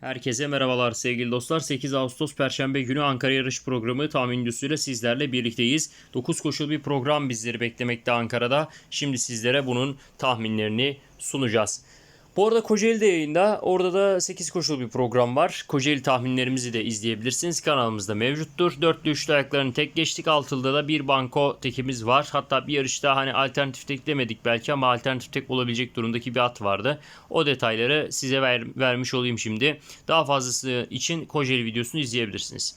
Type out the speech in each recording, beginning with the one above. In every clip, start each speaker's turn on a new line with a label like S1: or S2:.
S1: Herkese merhabalar sevgili dostlar. 8 Ağustos Perşembe günü Ankara yarış programı tahmincüsüyle sizlerle birlikteyiz. 9 koşulu bir program bizleri beklemekte Ankara'da. Şimdi sizlere bunun tahminlerini sunacağız. Bu arada Kocaeli'de yayında. Orada da 8 koşulu bir program var. Kocaeli tahminlerimizi de izleyebilirsiniz. Kanalımızda mevcuttur. Dörtlü üçlü ayaklarını tek geçtik. Altılıda da bir banko tekimiz var. Hatta bir yarışta hani alternatif tek demedik belki ama alternatif tek olabilecek durumdaki bir at vardı. O detayları size ver, vermiş olayım şimdi. Daha fazlası için Kocaeli videosunu izleyebilirsiniz.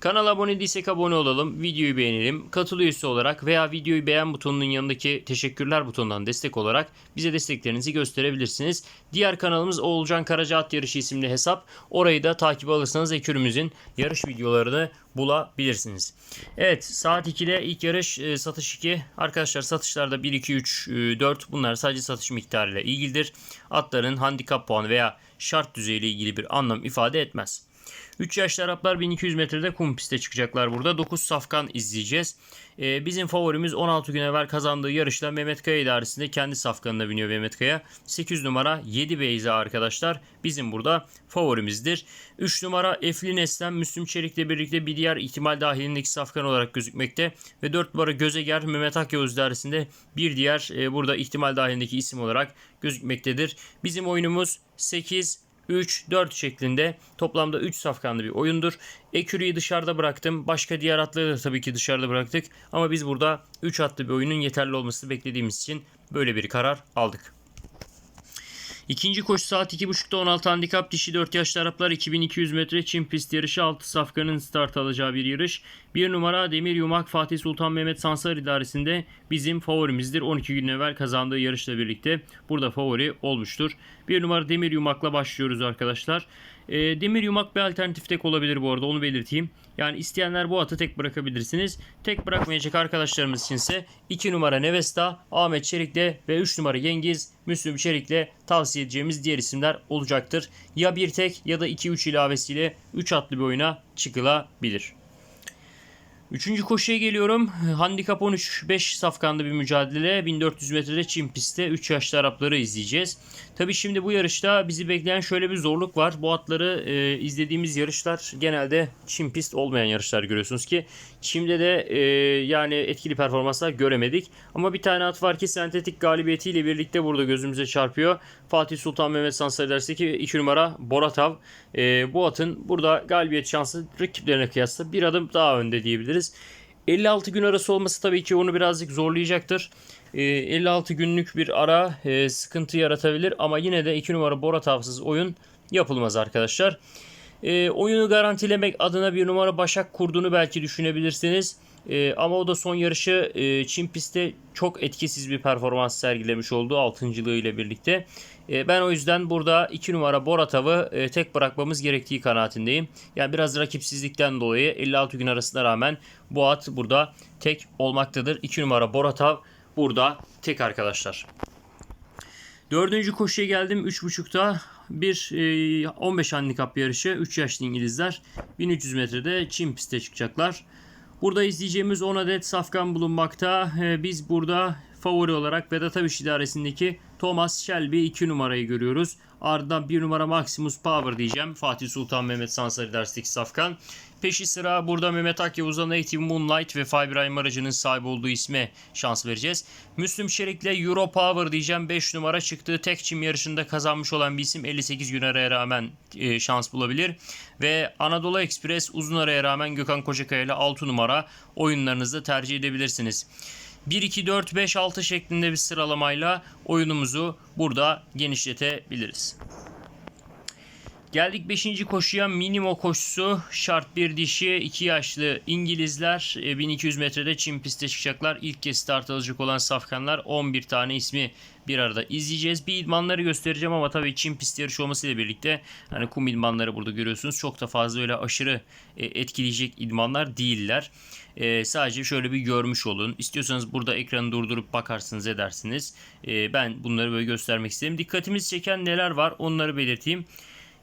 S1: Kanala abone değilsek abone olalım, videoyu beğenelim, katıl üyesi olarak veya videoyu beğen butonunun yanındaki teşekkürler butonundan destek olarak bize desteklerinizi gösterebilirsiniz. Diğer kanalımız Oğulcan Karaca At Yarışı isimli hesap. Orayı da takip alırsanız ekürümüzün yarış videolarını bulabilirsiniz. Evet saat 2'de ilk yarış e, satış 2. Arkadaşlar satışlarda 1, 2, 3, e, 4 bunlar sadece satış miktarıyla ilgilidir. Atların handikap puanı veya şart düzeyiyle ilgili bir anlam ifade etmez. 3 yaşlı Araplar 1200 metrede kum piste çıkacaklar burada. 9 safkan izleyeceğiz. Ee, bizim favorimiz 16 gün evvel kazandığı yarışta Mehmet Kaya idaresinde kendi safkanına biniyor Mehmet Kaya. 8 numara 7 Beyza arkadaşlar. Bizim burada favorimizdir. 3 numara Eflin Eslem Müslüm Çelik'le birlikte bir diğer ihtimal dahilindeki safkan olarak gözükmekte. Ve 4 numara Gözeger Mehmet Akyavuz idaresinde bir diğer e, burada ihtimal dahilindeki isim olarak gözükmektedir. Bizim oyunumuz 8 3-4 şeklinde toplamda 3 safkanlı bir oyundur. Ekürü'yü dışarıda bıraktım. Başka diğer atları da tabii ki dışarıda bıraktık. Ama biz burada 3 atlı bir oyunun yeterli olmasını beklediğimiz için böyle bir karar aldık. İkinci koşu saat 2.30'da 16 handikap dişi 4 yaşlı Araplar 2200 metre Çin pist yarışı 6 safkanın start alacağı bir yarış. Bir numara Demir Yumak Fatih Sultan Mehmet Sansar idaresinde bizim favorimizdir. 12 gün evvel kazandığı yarışla birlikte burada favori olmuştur. Bir numara Demir Yumak'la başlıyoruz arkadaşlar. E, demir yumak bir alternatif tek olabilir bu arada onu belirteyim. Yani isteyenler bu atı tek bırakabilirsiniz. Tek bırakmayacak arkadaşlarımız içinse 2 numara Nevesta, Ahmet Çelik'le ve 3 numara Yengiz, Müslüm Çelik'le tavsiye edeceğimiz diğer isimler olacaktır. Ya bir tek ya da 2-3 ilavesiyle 3 atlı bir oyuna çıkılabilir. Üçüncü koşuya geliyorum. Handikap 13 5 safkanlı bir mücadele. 1400 metrede Çin pistte 3 yaşlı Arapları izleyeceğiz. Tabi şimdi bu yarışta bizi bekleyen şöyle bir zorluk var. Bu atları e, izlediğimiz yarışlar genelde Çin pist olmayan yarışlar görüyorsunuz ki Çim'de de e, yani etkili performanslar göremedik. Ama bir tane at var ki sentetik galibiyetiyle birlikte burada gözümüze çarpıyor. Fatih Sultan Mehmet Sansar derseki 2 numara Boratav. E, bu atın burada galibiyet şansı rakiplerine kıyasla bir adım daha önde diyebiliriz. 56 gün arası olması tabii ki onu birazcık zorlayacaktır. 56 günlük bir ara e, sıkıntı yaratabilir ama yine de 2 numara Boratavsız oyun yapılmaz arkadaşlar. E, oyunu garantilemek adına bir numara Başak kurduğunu belki düşünebilirsiniz. E, ama o da son yarışı e, Çin pistte çok etkisiz bir performans sergilemiş oldu 6. ile birlikte. E, ben o yüzden burada 2 numara Boratav'ı e, tek bırakmamız gerektiği kanaatindeyim. Yani biraz rakipsizlikten dolayı 56 gün arasına rağmen bu at burada tek olmaktadır. 2 numara Boratav burada tek arkadaşlar. Dördüncü koşuya geldim. 3.5'ta bir e, 15 handikap yarışı. 3 yaşlı İngilizler 1300 metrede Çin piste çıkacaklar. Burada izleyeceğimiz 10 adet safkan bulunmakta. E, biz burada favori olarak Vedat Abiş idaresindeki Thomas Shelby 2 numarayı görüyoruz. Ardından 1 numara Maximus Power diyeceğim. Fatih Sultan Mehmet Sansar idaresindeki safkan. Peşi sıra burada Mehmet Akyavuz'a Native Moonlight ve Fibrime aracının sahip olduğu isme şans vereceğiz. Müslüm Şerik'le Euro Power diyeceğim. 5 numara çıktığı tek çim yarışında kazanmış olan bir isim 58 gün araya rağmen e, şans bulabilir. Ve Anadolu Express uzun araya rağmen Gökhan Kocakaya ile 6 numara oyunlarınızda tercih edebilirsiniz. 1, 2, 4, 5, 6 şeklinde bir sıralamayla oyunumuzu burada genişletebiliriz. Geldik 5. koşuya minimo koşusu şart bir dişi 2 yaşlı İngilizler 1200 e, metrede Çin piste çıkacaklar. İlk kez start alacak olan safkanlar 11 tane ismi bir arada izleyeceğiz. Bir idmanları göstereceğim ama tabii Çin pist yarışı olmasıyla birlikte hani kum idmanları burada görüyorsunuz. Çok da fazla öyle aşırı e, etkileyecek idmanlar değiller. E, sadece şöyle bir görmüş olun. İstiyorsanız burada ekranı durdurup bakarsınız edersiniz. E, ben bunları böyle göstermek istedim. Dikkatimizi çeken neler var onları belirteyim.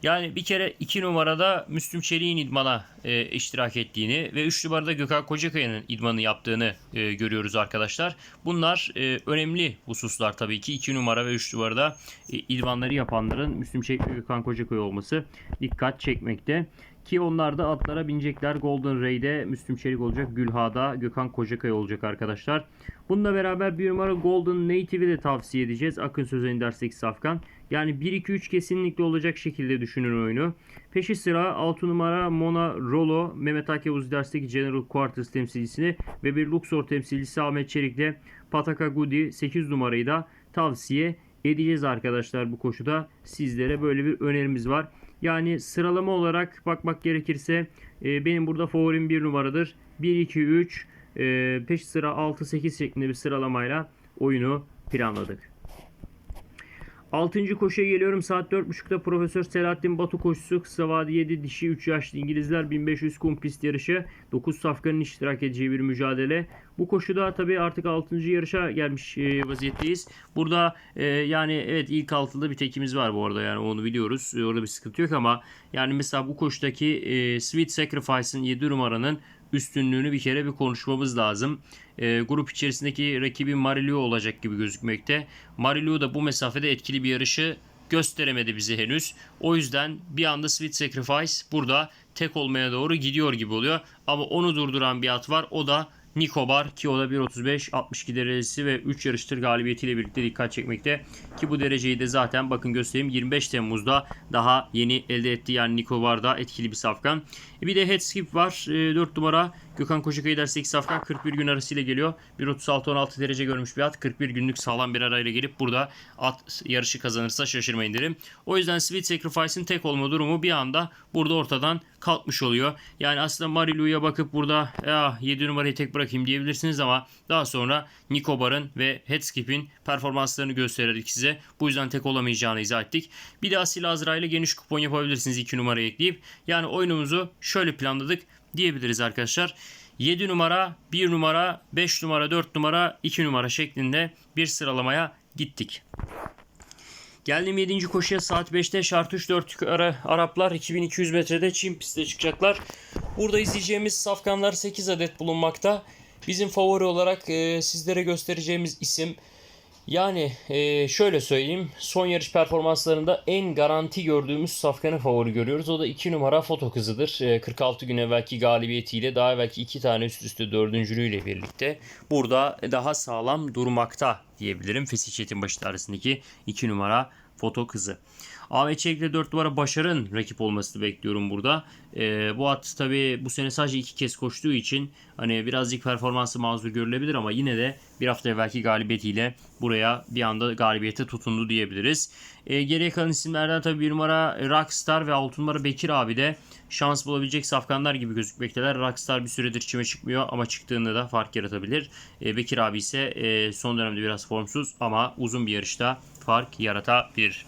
S1: Yani bir kere 2 numarada Müslüm Çelik'in idmana e, iştirak ettiğini ve 3 numarada Gökhan Kocakaya'nın idmanı yaptığını e, görüyoruz arkadaşlar. Bunlar e, önemli hususlar tabii ki. 2 numara ve 3 numarada e, idmanları yapanların Müslüm Çelik ve Gökhan Kocakaya olması dikkat çekmekte. Ki onlar da atlara binecekler. Golden Ray'de Müslüm Çelik olacak. Gülha'da Gökhan Kocakaya olacak arkadaşlar. Bununla beraber bir numara Golden Native'i de tavsiye edeceğiz. Akın Sözen dersek Safkan. Yani 1-2-3 kesinlikle olacak şekilde düşünün oyunu. Peşi sıra 6 numara Mona Rolo, Mehmet Akevuz dersteki General Quarters temsilcisini ve bir Luxor temsilcisi Ahmet Çelik'le Pataka Gudi 8 numarayı da tavsiye edeceğiz arkadaşlar bu koşuda. Sizlere böyle bir önerimiz var. Yani sıralama olarak bakmak gerekirse e, benim burada favorim 1 numaradır. 1-2-3 e, peş sıra 6-8 şeklinde bir sıralamayla oyunu planladık. 6. koşuya geliyorum. Saat 4.30'da Profesör Selahattin Batu koşusu. Kısa vade 7 dişi 3 yaşlı İngilizler 1500 kum pist yarışı. 9 safkanın iştirak edeceği bir mücadele. Bu koşuda tabii artık 6. yarışa gelmiş e, vaziyetteyiz. Burada e, yani evet ilk altıda bir tekimiz var bu arada yani onu biliyoruz. Orada bir sıkıntı yok ama yani mesela bu koşudaki e, Sweet Sacrifice'ın 7 numaranın üstünlüğünü bir kere bir konuşmamız lazım. E, grup içerisindeki rakibi Marilu olacak gibi gözükmekte. Marilu da bu mesafede etkili bir yarışı gösteremedi bize henüz. O yüzden bir anda Sweet Sacrifice burada tek olmaya doğru gidiyor gibi oluyor. Ama onu durduran bir at var. O da Nikobar ki o da 1.35 62 derecesi ve 3 yarıştır galibiyetiyle birlikte dikkat çekmekte. Ki bu dereceyi de zaten bakın göstereyim 25 Temmuz'da daha yeni elde etti. Yani Nikobar'da etkili bir safkan. E bir de head skip var. E, 4 numara Gökhan Koşukayı dersek safkan 41 gün arasıyla geliyor. 1.36-16 derece görmüş bir at. 41 günlük sağlam bir arayla gelip burada at yarışı kazanırsa şaşırmayın derim. O yüzden Sweet Sacrifice'ın tek olma durumu bir anda burada ortadan kalkmış oluyor. Yani aslında Marilu'ya bakıp burada ya 7 numarayı tek bırakayım diyebilirsiniz ama daha sonra Nikobar'ın ve Headskip'in performanslarını göstererek size bu yüzden tek olamayacağını izah ettik. Bir de Asil Azra ile geniş kupon yapabilirsiniz 2 numarayı ekleyip. Yani oyunumuzu şöyle planladık diyebiliriz arkadaşlar. 7 numara, 1 numara, 5 numara, 4 numara, 2 numara şeklinde bir sıralamaya gittik. Geldim 7. koşuya saat 5'te Şartuş 4 ara, Araplar 2200 metrede Çin piste çıkacaklar. Burada izleyeceğimiz safkanlar 8 adet bulunmakta. Bizim favori olarak e, sizlere göstereceğimiz isim yani e, şöyle söyleyeyim. Son yarış performanslarında en garanti gördüğümüz safkanı favori görüyoruz. O da 2 numara foto kızıdır. E, 46 gün evvelki galibiyetiyle daha evvelki 2 tane üst üste dördüncülüğüyle birlikte burada daha sağlam durmakta diyebilirim. Fesih Çetinbaşı arasındaki 2 numara foto kızı. Ahmet Çelik'le 4 numara Başar'ın rakip olmasını bekliyorum burada. Ee, bu at tabi bu sene sadece iki kez koştuğu için hani birazcık performansı mazur görülebilir ama yine de bir hafta evvelki galibiyetiyle buraya bir anda galibiyete tutundu diyebiliriz. Ee, geriye kalan isimlerden tabi bir numara Rockstar ve 6 numara Bekir abi de şans bulabilecek safkanlar gibi gözükmekteler. Rockstar bir süredir çime çıkmıyor ama çıktığında da fark yaratabilir. Ee, Bekir abi ise e, son dönemde biraz formsuz ama uzun bir yarışta fark yaratabilir.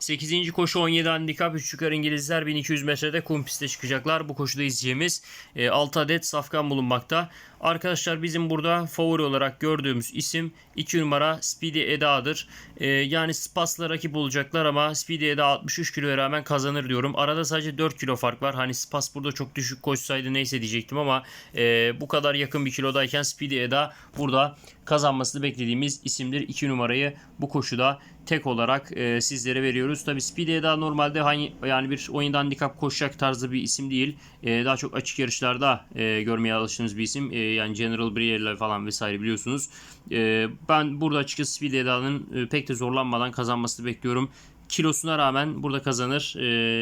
S1: 8. koşu 17 handikap 3 yukarı İngilizler 1200 metrede kum piste çıkacaklar. Bu koşuda izleyeceğimiz 6 adet safkan bulunmakta. Arkadaşlar bizim burada favori olarak gördüğümüz isim 2 numara Speedy Eda'dır. Ee, yani Spas'la rakip olacaklar ama Speedy Eda 63 kiloya rağmen kazanır diyorum. Arada sadece 4 kilo fark var. Hani Spas burada çok düşük koşsaydı neyse diyecektim ama e, bu kadar yakın bir kilodayken Speedy Eda burada kazanmasını beklediğimiz isimdir. 2 numarayı bu koşuda tek olarak e, sizlere veriyoruz. Tabi Speedy Eda normalde hani yani bir oyunda handikap koşacak tarzı bir isim değil. E, daha çok açık yarışlarda e, görmeye alıştığınız bir isim. E, yani General Breer'ler falan vesaire biliyorsunuz. E, ben burada açıkçası Speedy Eda'nın e, pek de zorlanmadan kazanmasını bekliyorum. Kilosuna rağmen burada kazanır.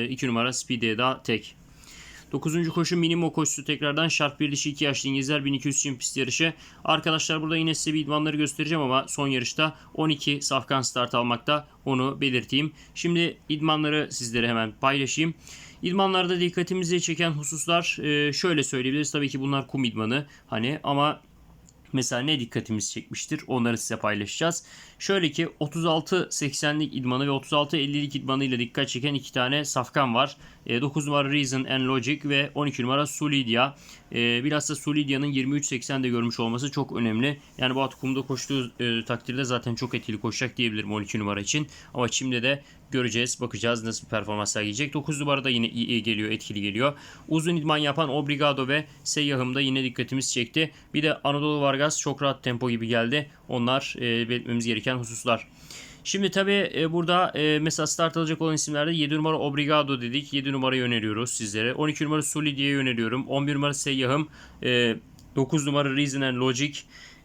S1: 2 e, numara Speedy Eda tek. 9. koşu minimo koşusu tekrardan şart bir dişi 2 yaşlı İngilizler 1200 Çin pist yarışı. Arkadaşlar burada yine size bir idmanları göstereceğim ama son yarışta 12 safkan start almakta onu belirteyim. Şimdi idmanları sizlere hemen paylaşayım. İdmanlarda dikkatimizi çeken hususlar e, şöyle söyleyebiliriz. Tabii ki bunlar kum idmanı hani ama Mesela ne dikkatimizi çekmiştir onları size paylaşacağız. Şöyle ki 36-80'lik idmanı ve 36-50'lik idmanı ile dikkat çeken iki tane safkan var. 9 e, numara Reason and Logic ve 12 numara Sulidia. E, bilhassa Sulidia'nın 23-80'de görmüş olması çok önemli. Yani bu at kumda koştuğu e, takdirde zaten çok etkili koşacak diyebilirim 12 numara için. Ama şimdi de göreceğiz. Bakacağız nasıl bir performans sergileyecek. 9 numara da yine iyi geliyor. Etkili geliyor. Uzun idman yapan Obrigado ve Seyyahım da yine dikkatimizi çekti. Bir de Anadolu Vargas çok rahat tempo gibi geldi. Onlar e, belirtmemiz gereken hususlar. Şimdi tabi burada e, mesela start alacak olan isimlerde 7 numara Obrigado dedik. 7 numarayı öneriyoruz sizlere. 12 numara Suli diye öneriyorum. 11 numara Seyyahım. E, 9 numara Reason and Logic.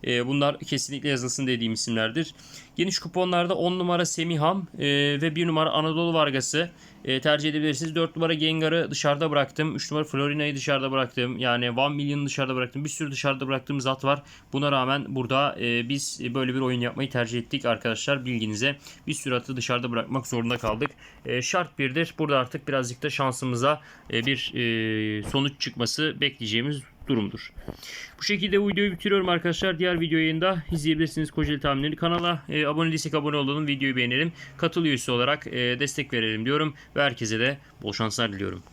S1: E, bunlar kesinlikle yazılsın dediğim isimlerdir. Geniş kuponlarda 10 numara Semiham e, ve 1 numara Anadolu Vargas'ı e, tercih edebilirsiniz. 4 numara Gengar'ı dışarıda bıraktım. 3 numara Florina'yı dışarıda bıraktım. Yani 1 Million'ı dışarıda bıraktım. Bir sürü dışarıda bıraktığımız at var. Buna rağmen burada e, biz böyle bir oyun yapmayı tercih ettik arkadaşlar. Bilginize bir sürü atı dışarıda bırakmak zorunda kaldık. E, şart birdir. Burada artık birazcık da şansımıza e, bir e, sonuç çıkması bekleyeceğimiz durumdur. Bu şekilde bu videoyu bitiriyorum arkadaşlar. Diğer video yayında izleyebilirsiniz Kocaeli tahminleri. Kanala e, abone değilsek abone olalım, videoyu beğenelim. Katıl olarak e, destek verelim diyorum ve herkese de bol şanslar diliyorum.